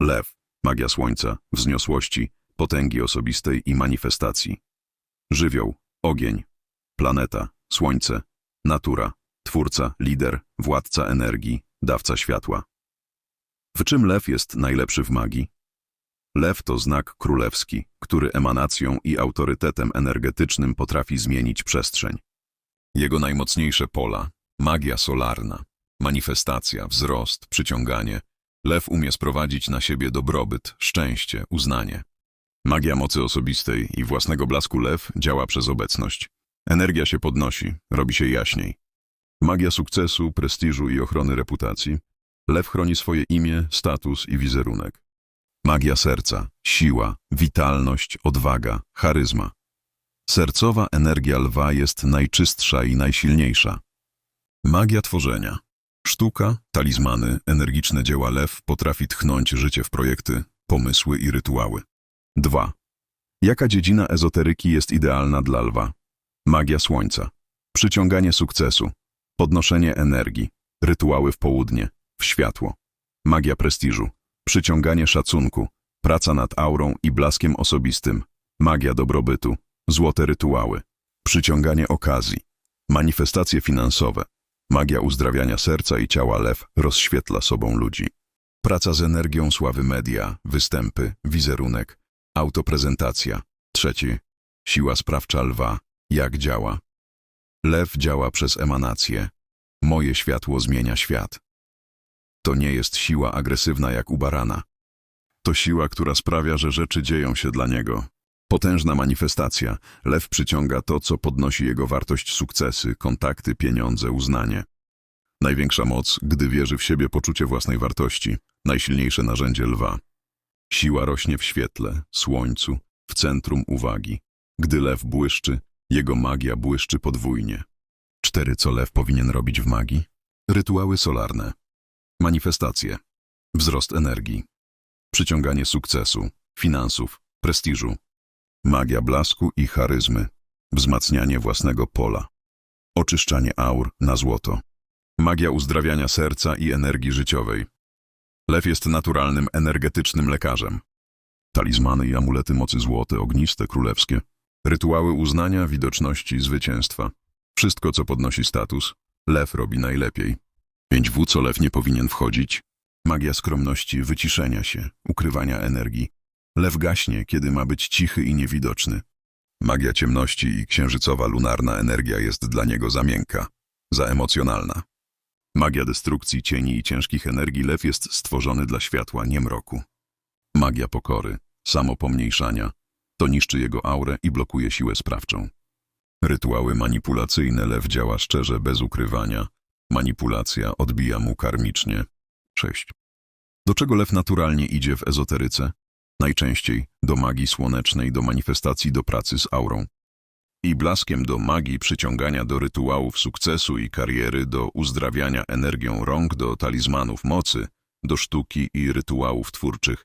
Lew, magia słońca, wzniosłości, potęgi osobistej i manifestacji. Żywioł, ogień, planeta, słońce, natura, twórca, lider, władca energii, dawca światła. W czym lew jest najlepszy w magii? Lew to znak królewski, który emanacją i autorytetem energetycznym potrafi zmienić przestrzeń. Jego najmocniejsze pola magia solarna, manifestacja, wzrost, przyciąganie. Lew umie sprowadzić na siebie dobrobyt, szczęście, uznanie. Magia mocy osobistej i własnego blasku lew działa przez obecność. Energia się podnosi, robi się jaśniej. Magia sukcesu, prestiżu i ochrony reputacji. Lew chroni swoje imię, status i wizerunek. Magia serca, siła, witalność, odwaga, charyzma. Sercowa energia lwa jest najczystsza i najsilniejsza. Magia tworzenia. Sztuka, talizmany, energiczne dzieła lew potrafi tchnąć życie w projekty, pomysły i rytuały. 2. Jaka dziedzina ezoteryki jest idealna dla lwa? Magia słońca. Przyciąganie sukcesu. Podnoszenie energii. Rytuały w południe. W światło. Magia prestiżu. Przyciąganie szacunku. Praca nad aurą i blaskiem osobistym. Magia dobrobytu. Złote rytuały. Przyciąganie okazji. Manifestacje finansowe. Magia uzdrawiania serca i ciała lew rozświetla sobą ludzi. Praca z energią sławy media, występy, wizerunek, autoprezentacja. Trzeci. Siła sprawcza lwa. Jak działa? Lew działa przez emanację. Moje światło zmienia świat. To nie jest siła agresywna jak u barana. To siła, która sprawia, że rzeczy dzieją się dla niego. Potężna manifestacja. Lew przyciąga to, co podnosi jego wartość sukcesy, kontakty, pieniądze, uznanie. Największa moc, gdy wierzy w siebie poczucie własnej wartości. Najsilniejsze narzędzie lwa. Siła rośnie w świetle, słońcu, w centrum uwagi. Gdy lew błyszczy, jego magia błyszczy podwójnie. Cztery, co lew powinien robić w magii? Rytuały solarne. Manifestacje. Wzrost energii. Przyciąganie sukcesu, finansów, prestiżu. Magia blasku i charyzmy. Wzmacnianie własnego pola. Oczyszczanie aur na złoto. Magia uzdrawiania serca i energii życiowej. Lew jest naturalnym, energetycznym lekarzem. Talizmany i amulety mocy złote, ogniste, królewskie. Rytuały uznania, widoczności, zwycięstwa. Wszystko, co podnosi status, lew robi najlepiej. 5W, co lew nie powinien wchodzić. Magia skromności, wyciszenia się, ukrywania energii. Lew gaśnie, kiedy ma być cichy i niewidoczny. Magia ciemności i księżycowa lunarna energia jest dla niego za miękka, za emocjonalna. Magia destrukcji cieni i ciężkich energii lew jest stworzony dla światła, nie mroku. Magia pokory, samopomniejszania, to niszczy jego aurę i blokuje siłę sprawczą. Rytuały manipulacyjne lew działa szczerze, bez ukrywania. Manipulacja odbija mu karmicznie. 6. Do czego lew naturalnie idzie w ezoteryce? Najczęściej do magii słonecznej, do manifestacji, do pracy z aurą. I blaskiem do magii przyciągania do rytuałów sukcesu i kariery, do uzdrawiania energią rąk, do talizmanów mocy, do sztuki i rytuałów twórczych.